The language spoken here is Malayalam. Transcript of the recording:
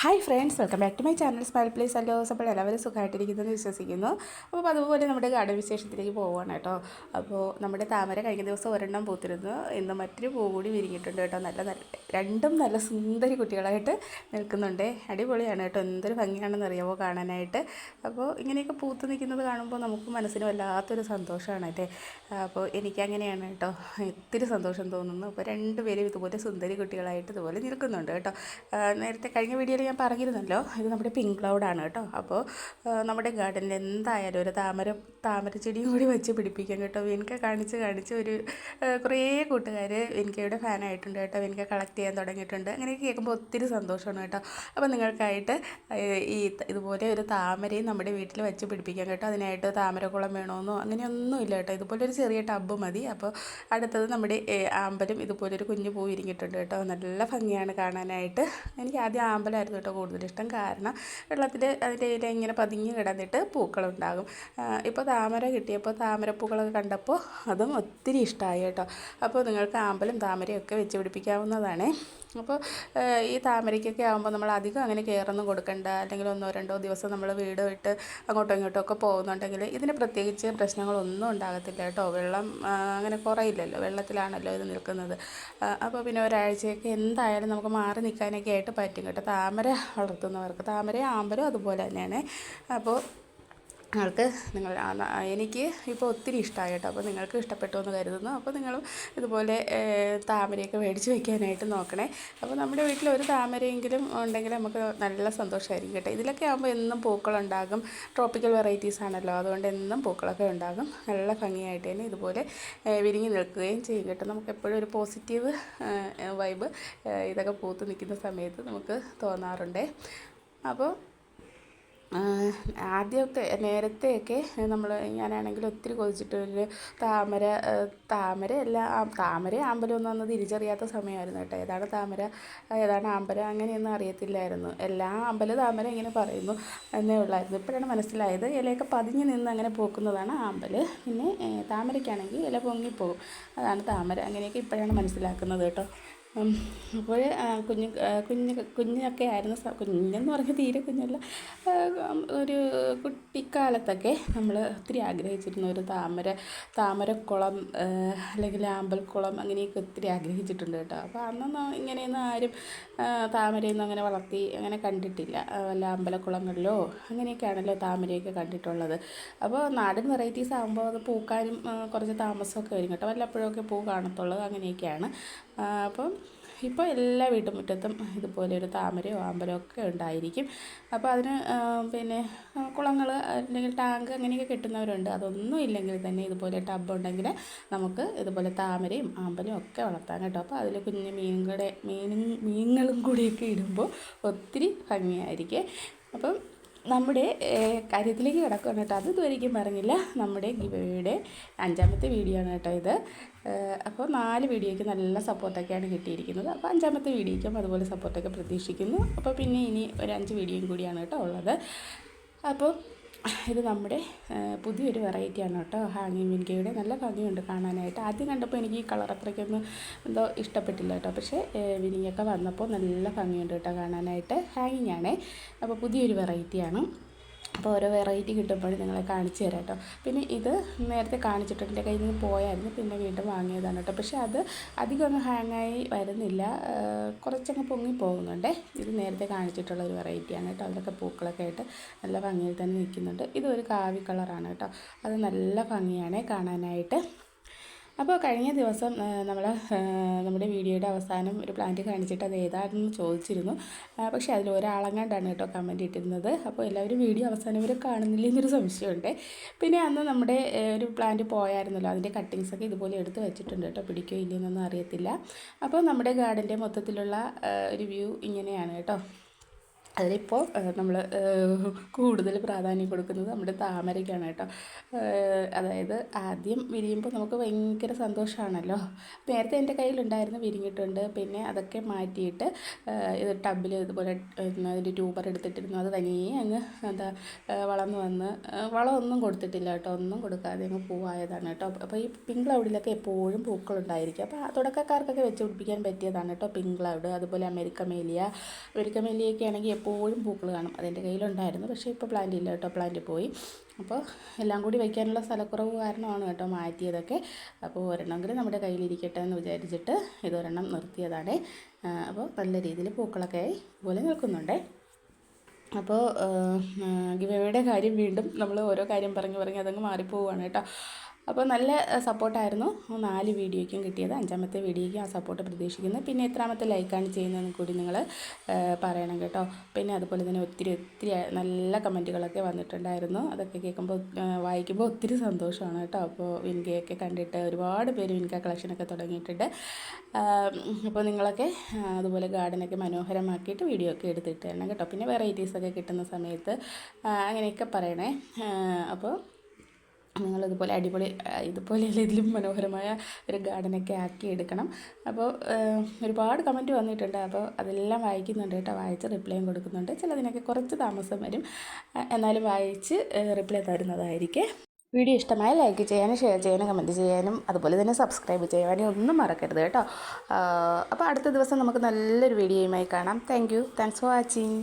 Hi friends welcome back to my channel smile place അല്ലോ അപ്പോൾ എല്ലാവരും സുഖമായിട്ടിരിക്കുന്നു വിശ്വസിക്കുന്നു. അപ്പോൾ അതുപോലെ നമ്മുടെ ഗാർഡൻ വിശേഷത്തിലേക്ക് പോവുകയാണ് കേട്ടോ. അപ്പോൾ നമ്മുടെ താമര കഴിഞ്ഞ ദിവസം ഒരെണ്ണം പൂത്തിരുന്നു. ഇന്ന് മറ്റൊരു പൂ കൂടി വിരിഞ്ഞിട്ടുണ്ട് കേട്ടോ. നല്ല നല്ല രണ്ടും നല്ല സുന്ദരി കുട്ടികളായിട്ട് നിൽക്കുന്നുണ്ട്. അടിപൊളിയാണ് കേട്ടോ. എന്തൊരു ഭംഗിയാണെന്ന് അറിയാമോ കാണാനായിട്ട്. അപ്പോൾ ഇങ്ങനെയൊക്കെ പൂത്ത് നിൽക്കുന്നത് കാണുമ്പോൾ നമുക്ക് മനസ്സിന് വല്ലാത്തൊരു സന്തോഷമാണ് അല്ലേ? അപ്പോൾ എനിക്കങ്ങനെയാണ് കേട്ടോ. ഒത്തിരി സന്തോഷം തോന്നുന്നു. അപ്പോൾ രണ്ടുപേരും ഇതുപോലെ സുന്ദരി കുട്ടികളായിട്ട് ഇതുപോലെ നിൽക്കുന്നുണ്ട് കേട്ടോ. നേരത്തെ കഴിഞ്ഞ വീഡിയോയിൽ ഞാൻ പറഞ്ഞിരുന്നല്ലോ ഇത് നമ്മുടെ പിങ്ക് ക്ലൗഡാണ് കേട്ടോ. അപ്പോൾ നമ്മുടെ ഗാർഡനിൽ എന്തായാലും ഒരു താമര താമര ചെടിയും കൂടി വെച്ച് പിടിപ്പിക്കാം കേട്ടോ. വെനിക്ക കാണിച്ച് കാണിച്ച് ഒരു കുറേ കൂട്ടുകാർ വെനിക്കയുടെ ഫാനായിട്ടുണ്ട് കേട്ടോ. വെനിക്ക കളക്ട് ചെയ്യാൻ തുടങ്ങിയിട്ടുണ്ട്. അങ്ങനെയൊക്കെ കേൾക്കുമ്പോൾ ഒത്തിരി സന്തോഷമാണ് കേട്ടോ. അപ്പോൾ നിങ്ങൾക്കായിട്ട് ഈ ഇതുപോലെ ഒരു താമരയും നമ്മുടെ വീട്ടിൽ വെച്ച് പിടിപ്പിക്കാം കേട്ടോ. അതിനായിട്ട് താമരക്കുളം വേണമെന്നോ അങ്ങനെയൊന്നും ഇല്ല കേട്ടോ. ഇതുപോലെ ഒരു ചെറിയ ടബ്ബ് മതി. അപ്പോൾ അടുത്തത് നമ്മുടെ ആമ്പലും ഇതുപോലെ ഒരു കുഞ്ഞു പൂ ഇരിങ്ങിയിട്ടുണ്ട് കേട്ടോ. നല്ല ഭംഗിയാണ് കാണാനായിട്ട്. എനിക്ക് ആദ്യം ആമ്പലായിരുന്നു കേട്ടോ കൂടുതൽ ഇഷ്ടം. കാരണം വെള്ളത്തിൽ അതിന്റെ ഇല ഇങ്ങനെ പതുങ്ങി കിടന്നിട്ട് പൂക്കളുണ്ടാകും. ഇപ്പോൾ താമര കിട്ടിയപ്പോൾ താമരപ്പൂക്കളൊക്കെ കണ്ടപ്പോൾ അതും ഒത്തിരി ഇഷ്ടമായി കേട്ടോ. അപ്പോൾ നിങ്ങൾക്ക് ആമ്പലും താമരയും ഒക്കെ വെച്ച് പിടിപ്പിക്കാവുന്നതാണ്. അപ്പോൾ ഈ താമരയ്ക്കൊക്കെ ആകുമ്പോൾ നമ്മൾ അധികം അങ്ങനെ കെയറൊന്നും കൊടുക്കണ്ട. അല്ലെങ്കിൽ ഒന്നോ രണ്ടോ ദിവസം നമ്മൾ വീട് വിട്ട് അങ്ങോട്ടോ ഇങ്ങോട്ടോ ഒക്കെ പോകുന്നുണ്ടെങ്കിൽ ഇതിന് പ്രത്യേകിച്ച് പ്രശ്നങ്ങളൊന്നും ഉണ്ടാകത്തില്ല കേട്ടോ. വെള്ളം അങ്ങനെ കുറയില്ലല്ലോ. വെള്ളത്തിലാണല്ലോ ഇത് നിൽക്കുന്നത്. അപ്പോൾ പിന്നെ ഒരാഴ്ചയൊക്കെ എന്തായാലും നമുക്ക് മാറി നിൽക്കാനൊക്കെ ആയിട്ട് പറ്റും കേട്ടോ. താമര വളർത്തുന്നവർക്ക്. താമര ആമ്പലും അതുപോലെ തന്നെയാണ്. അപ്പോൾ നിങ്ങൾക്ക് നിങ്ങൾ എനിക്ക് ഇപ്പോൾ ഒത്തിരി ഇഷ്ടമായി കേട്ടോ. അപ്പോൾ നിങ്ങൾക്ക് ഇഷ്ടപ്പെട്ടു എന്ന് കരുതുന്നു. അപ്പോൾ നിങ്ങൾ ഇതുപോലെ താമരയൊക്കെ മേടിച്ച് വെക്കാനായിട്ട് നോക്കണേ. അപ്പോൾ നമ്മുടെ വീട്ടിൽ ഒരു താമരയെങ്കിലും ഉണ്ടെങ്കിൽ നമുക്ക് നല്ല സന്തോഷമായിരിക്കും കേട്ടോ. ഇതിലൊക്കെ ആകുമ്പോൾ എന്നും പൂക്കളുണ്ടാകും. ട്രോപ്പിക്കൽ വെറൈറ്റീസ് ആണല്ലോ. അതുകൊണ്ട് എന്നും പൂക്കളൊക്കെ ഉണ്ടാകും. നല്ല ഭംഗിയായിട്ട് തന്നെ ഇതുപോലെ വിരിങ്ങി നിൽക്കുകയും ചെയ്യും കേട്ടോ. നമുക്ക് എപ്പോഴും ഒരു പോസിറ്റീവ് വൈബ് ഇതൊക്കെ പൂത്ത് നിൽക്കുന്ന സമയത്ത് നമുക്ക് തോന്നാറുണ്ട്. അപ്പോൾ ആദ്യമൊക്കെ നേരത്തെയൊക്കെ നമ്മൾ ഞാനാണെങ്കിൽ ഒത്തിരി കൊതിച്ചിട്ട് ഒരു താമര താമരയല്ല താമര അല്ല ആ- താമര ആമ്പലമൊന്നും അന്ന് തിരിച്ചറിയാത്ത സമയമായിരുന്നു കേട്ടോ. ഏതാണ് താമര ഏതാണ് ആമ്പലം അങ്ങനെയൊന്നും അറിയത്തില്ലായിരുന്നു. എല്ലാ ആമ്പല താമര ഇങ്ങനെ പറയുന്നു എന്നേ ഉള്ളായിരുന്നു. ഇപ്പോഴാണ് മനസ്സിലായത് ഇലയൊക്കെ പതിഞ്ഞ് നിന്ന് അങ്ങനെ പൂക്കുന്നതാണ് ആമ്പൽ പിന്നെ താമരയ്ക്കാണെങ്കിൽ ഇല പൊങ്ങിപ്പോകും. അതാണ് താമര. അങ്ങനെയൊക്കെ ഇപ്പോഴാണ് മനസ്സിലാക്കുന്നത് കേട്ടോ. അപ്പോൾ കുഞ്ഞ് കുഞ്ഞ് കുഞ്ഞൊക്കെ ആയിരുന്ന. കുഞ്ഞെന്ന് പറഞ്ഞാൽ തീരെ കുഞ്ഞല്ല. ഒരു കുട്ടിക്കാലത്തൊക്കെ നമ്മൾ ഒത്തിരി ആഗ്രഹിച്ചിരുന്ന ഒരു താമര താമരക്കുളം അല്ലെങ്കിൽ ആമ്പൽക്കുളം അങ്ങനെയൊക്കെ ഒത്തിരി ആഗ്രഹിച്ചിട്ടുണ്ട് കേട്ടോ. അപ്പോൾ അന്നൊന്നും ഇങ്ങനെയൊന്നും ആരും താമരയൊന്നും അങ്ങനെ വളർത്തി അങ്ങനെ കണ്ടിട്ടില്ല. വല്ല അമ്പലക്കുളങ്ങളിലോ അങ്ങനെയൊക്കെയാണല്ലോ താമരയൊക്കെ കണ്ടിട്ടുള്ളത്. അപ്പോൾ നാടൻ വെറൈറ്റീസ് ആകുമ്പോൾ അത് പൂക്കാനും കുറച്ച് താമസമൊക്കെ വരും കേട്ടോ. വല്ലപ്പോഴൊക്കെ പൂ കാണത്തുള്ളത് അങ്ങനെയൊക്കെയാണ്. അപ്പം ഇപ്പോൾ എല്ലാ വീട്ടുമുറ്റത്തും ഇതുപോലെ ഒരു താമരയോ ആമ്പലോ ഒക്കെ ഉണ്ടായിരിക്കും. അപ്പോൾ അതിന് പിന്നെ കുളങ്ങൾ അല്ലെങ്കിൽ ടാങ്ക് അങ്ങനെയൊക്കെ കിട്ടുന്നവരുണ്ട്. അതൊന്നും ഇല്ലെങ്കിൽ തന്നെ ഇതുപോലെ ടബ് ഉണ്ടെങ്കിൽ നമുക്ക് ഇതുപോലെ താമരയും ആമ്പലും ഒക്കെ വളർത്താം കേട്ടോ. അപ്പോൾ അതിൽ കുഞ്ഞ് മീനുകളുടെ മീനും മീനുകളും കൂടിയൊക്കെ ഇടുമ്പോൾ ഒത്തിരി ഭംഗിയായിരിക്കും. അപ്പം നമ്മുടെ കാര്യത്തിലേക്ക് കിടക്കുകയാണ് കേട്ടോ. അത് ഇതുവരെയ്ക്കും പറഞ്ഞില്ല. നമ്മുടെ ഗിവയുടെ അഞ്ചാമത്തെ വീഡിയോ ആണ് കേട്ടോ ഇത്. അപ്പോൾ നാല് വീഡിയോയ്ക്ക് നല്ല സപ്പോർട്ടൊക്കെയാണ് കിട്ടിയിരിക്കുന്നത്. അപ്പോൾ അഞ്ചാമത്തെ വീഡിയോയ്ക്കും അതുപോലെ സപ്പോർട്ടൊക്കെ പ്രതീക്ഷിക്കുന്നു. അപ്പോൾ പിന്നെ ഇനി ഒരു അഞ്ച് വീഡിയോയും കൂടിയാണ് കേട്ടോ ഉള്ളത്. അപ്പോൾ ഇത് നമ്മുടെ പുതിയൊരു വെറൈറ്റിയാണ് കേട്ടോ ഹാങ്ങിങ് വിൻകയുടെ. നല്ല ഭംഗിയുണ്ട് കാണാനായിട്ട്. ആദ്യം കണ്ടപ്പോൾ എനിക്ക് ഈ കളർ അത്രയ്ക്കൊന്നും എന്തോ ഇഷ്ടപ്പെട്ടില്ല കേട്ടോ. പക്ഷേ വിനിയൊക്കെ വന്നപ്പോൾ നല്ല ഭംഗിയുണ്ട് കേട്ടോ കാണാനായിട്ട്. ഹാങ്ങിങ് ആണേ. അപ്പോൾ പുതിയൊരു വെറൈറ്റിയാണ് അപ്പോൾ ഓരോ വെറൈറ്റി കിട്ടുമ്പോൾ നിങ്ങളെ കാണിച്ചു തരാം കേട്ടോ. പിന്നെ ഇത് നേരത്തെ കാണിച്ചിട്ടുണ്ട് എന്റെ കയ്യിൽ നിന്ന് പോയായിരുന്നു പിന്നെ വീണ്ടും വാങ്ങിയതാണ് കേട്ടോ. പക്ഷേ അത് അധികം അങ്ങ് ഹാങ്ങായി വരുന്നില്ല. കുറച്ചങ്ങ് പൊങ്ങി പോകുന്നുണ്ട്. ഇത് നേരത്തെ കാണിച്ചിട്ടുള്ള ഒരു വെറൈറ്റിയാണ് കേട്ടോ. അതിലൊക്കെ പൂക്കളൊക്കെ ആയിട്ട് നല്ല ഭംഗിയിൽ തന്നെ നിൽക്കുന്നുണ്ട്. ഇതൊരു കാവി കളറാണ് കേട്ടോ. അത് നല്ല ഭംഗിയാണ് കാണാനായിട്ട്. അപ്പോൾ കഴിഞ്ഞ ദിവസം നമ്മൾ നമ്മുടെ വീഡിയോയുടെ അവസാനം ഒരു പ്ലാന്റ് കാണിച്ചിട്ട് അത് ഏതാണെന്ന് ചോദിച്ചിരുന്നു. പക്ഷേ അതിൽ ഒരാളങ്ങാണ്ടാണ് കേട്ടോ കമന്റ് ഇട്ടിരുന്നത്. അപ്പോൾ എല്ലാവരും വീഡിയോ അവസാനം വരെ കാണുന്നില്ല എന്നൊരു സംശയമുണ്ട്. പിന്നെ അന്ന് നമ്മുടെ ഒരു പ്ലാന്റ് പോയായിരുന്നല്ലോ. അതിന്റെ കട്ടിങ്സ് ഒക്കെ ഇതുപോലെ എടുത്ത് വെച്ചിട്ടുണ്ട് കേട്ടോ. പിടിക്കോ ഇല്ലയെന്നൊന്നും അറിയത്തില്ല. അപ്പോൾ നമ്മുടെ ഗാർഡന്റെ മൊത്തത്തിലുള്ള ഒരു വ്യൂ ഇങ്ങനെയാണ് കേട്ടോ. അതിലിപ്പോൾ നമ്മൾ കൂടുതൽ പ്രാധാന്യം കൊടുക്കുന്നത് നമ്മുടെ താമരയ്ക്കാണ് കേട്ടോ. അതായത് ആദ്യം വിരിയുമ്പോൾ നമുക്ക് ഭയങ്കര സന്തോഷമാണല്ലോ. നേരത്തെ എന്റെ കയ്യിലുണ്ടായിരുന്നു വിരിഞ്ഞിട്ടുണ്ട്. പിന്നെ അതൊക്കെ മാറ്റിയിട്ട് ഇത് ടബിൽ ഇതുപോലെ അതിന്റെ ട്യൂബർ എടുത്തിട്ടിരുന്നു. അത് തനിയെ അങ്ങ് എന്താ വളർന്ന് വന്ന് വളമൊന്നും കൊടുത്തിട്ടില്ല കേട്ടോ. ഒന്നും കൊടുക്കാതെ അങ്ങ് പൂവായതാണ് കേട്ടോ. അപ്പോൾ ഈ പിങ്ക് ക്ലൗഡിലൊക്കെ എപ്പോഴും പൂക്കളുണ്ടായിരിക്കും. അപ്പോൾ തുടക്കക്കാർക്കൊക്കെ വെച്ച് പിടിപ്പിക്കാൻ പറ്റിയതാണ് കേട്ടോ പിങ്ക് ക്ലൗഡ്. അതുപോലെ അമേരിക്ക മേലിയ. അമേരിക്ക മേലിയൊക്കെ ആണെങ്കിൽ എപ്പോഴും പൂക്കൾ കാണും. അതെന്റെ കയ്യിലുണ്ടായിരുന്നു. പക്ഷേ ഇപ്പോൾ പ്ലാന്റ് ഇല്ല കേട്ടോ. പ്ലാന്റ് പോയി. അപ്പോൾ എല്ലാം കൂടി വയ്ക്കാനുള്ള സ്ഥലക്കുറവ് കാരണമാണ് കേട്ടോ മാറ്റിയതൊക്കെ. അപ്പോൾ ഒരെണ്ണമെങ്കിലും നമ്മുടെ കയ്യിലിരിക്കട്ടെ എന്ന് വിചാരിച്ചിട്ട് ഇതൊരെണ്ണം നിർത്തിയതാണ്. അപ്പോൾ നല്ല രീതിയിൽ പൂക്കളൊക്കെ ഇതുപോലെ നിൽക്കുന്നുണ്ട്. അപ്പോൾ ഗിവയുടെ കാര്യം വീണ്ടും നമ്മൾ ഓരോ കാര്യം പറഞ്ഞ് പറഞ്ഞ് അതങ്ങ് മാറിപ്പോവുകയാണ് കേട്ടോ. അപ്പോൾ നല്ല സപ്പോർട്ടായിരുന്നു. നാല് വീഡിയോയ്ക്കും കിട്ടിയത്. അഞ്ചാമത്തെ വീഡിയോയ്ക്കും ആ സപ്പോർട്ട് പ്രതീക്ഷിക്കുന്നത് പിന്നെ എത്രാമത്തെ ലൈക്കാണ് ചെയ്യുന്നതെന്ന് കൂടി നിങ്ങൾ പറയണം കേട്ടോ. പിന്നെ അതുപോലെ തന്നെ ഒത്തിരി ഒത്തിരി നല്ല കമന്റുകളൊക്കെ വന്നിട്ടുണ്ടായിരുന്നു. അതൊക്കെ കേൾക്കുമ്പോൾ വായിക്കുമ്പോൾ ഒത്തിരി സന്തോഷമാണ് കേട്ടോ. അപ്പോൾ വിൻകയൊക്കെ കണ്ടിട്ട് ഒരുപാട് പേര് വിൻക കളക്ഷനൊക്കെ തുടങ്ങിയിട്ടുണ്ട്. അപ്പോൾ നിങ്ങളൊക്കെ അതുപോലെ ഗാർഡനൊക്കെ മനോഹരമാക്കിയിട്ട് വീഡിയോ ഒക്കെ എടുത്തിട്ട് തരണം കേട്ടോ. പിന്നെ വെറൈറ്റീസൊക്കെ കിട്ടുന്ന സമയത്ത് അങ്ങനെയൊക്കെ പറയണേ. അപ്പോൾ നിങ്ങളിതുപോലെ അടിപൊളി ഇതുപോലെയല്ല ഇതിലും മനോഹരമായ ഒരു ഗാർഡനൊക്കെ ആക്കി എടുക്കണം. അപ്പോൾ ഒരുപാട് കമന്റ് വന്നിട്ടുണ്ട്. അപ്പോൾ അതെല്ലാം വായിക്കുന്നുണ്ട് കേട്ടോ. വായിച്ച് റിപ്ലൈയും കൊടുക്കുന്നുണ്ട്. ചിലതിനൊക്കെ കുറച്ച് താമസം വരും. എന്നാലും വായിച്ച് റിപ്ലൈ തരുന്നതായിരിക്കും. വീഡിയോ ഇഷ്ടമായ ലൈക്ക് ചെയ്യാനും ഷെയർ ചെയ്യാനും കമന്റ് ചെയ്യാനും അതുപോലെ തന്നെ സബ്സ്ക്രൈബ് ചെയ്യാനും ഒന്നും മറക്കരുത് കേട്ടോ. അപ്പോൾ അടുത്ത ദിവസം നമുക്ക് നല്ലൊരു വീഡിയോയുമായി കാണാം. Thank you. Thanks for watching.